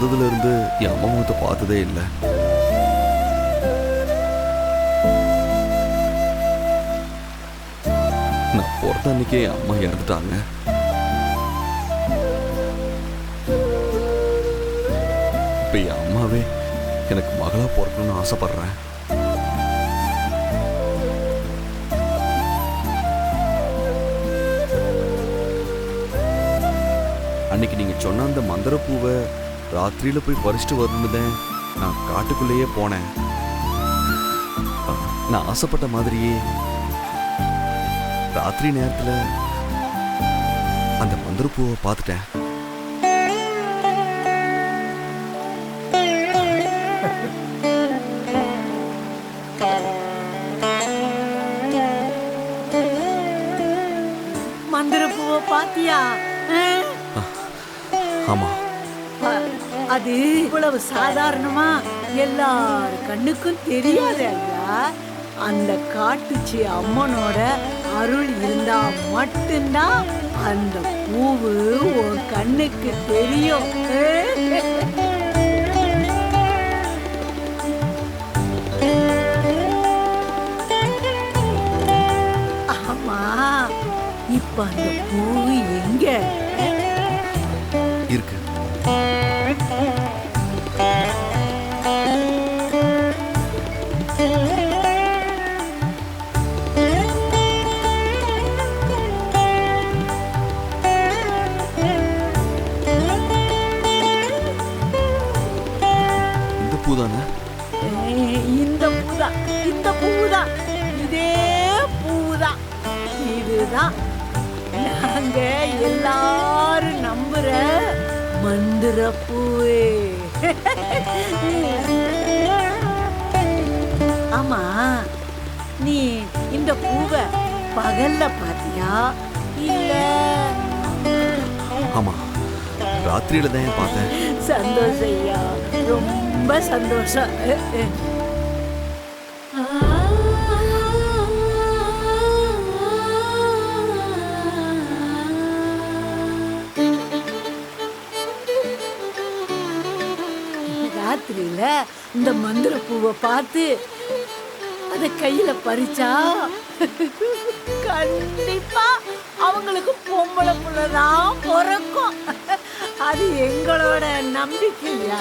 பிறந்ததுல இருந்து என் அம்மா முகத்தை பார்த்ததே இல்லை. நான் பிறந்த அன்னைக்கே என் அம்மா இறந்துட்டாங்க. இப்ப என் அம்மாவே எனக்கு மகளா பிறக்கணும்னு ஆசைப்படுறேன். அன்னைக்கு நீங்க சொன்ன அந்த மந்திரப்பூவை ராத்திரியில போய் பறிச்சுட்டு வரணுன்னு நான் காட்டுக்குள்ளேயே போனேன். நான் ஆசைப்பட்ட மாதிரியே. ராத்திரி நேரத்துல அந்த மந்திரப்பூவை பார்த்துட்டேன். மந்திர பூவை பாத்தியா ஆ? ஆமா. அது இவ்வளவு சாதாரணமா எல்லார் கண்ணுக்கும் தெரியாது ஐயா. அந்த காட்டுச்சி அம்மனோட அருள் இருந்தா மட்டும்தான் அந்த பூவு உன் கண்ணுக்கு தெரியும். ஆமா இப்ப அந்த பூவு எங்க? இருக்கு. இந்த பூ தானே இந்த பூதான் இந்த பூதான் இதே பூதான் இதுதான் நாங்க எல்லாரும் நம்புற மந்திர பூவே. ஆமா நீ இந்த பூவை பகல்ல பாத்தியா இல்ல. ஆமா ராத்திரியில தான் பார்த்தேன்? சந்தோஷம் ஐயா ரொம்ப ரொம்ப சந்தோஷம். ராத்திரியில இந்த மந்திர பூவை பார்த்து அத கையில பறிச்சா கண்டிப்பா அவங்களுக்கு பொம்பளை புள்ளதான் பிறக்கும். அது எங்களோட நம்பிக்கையா?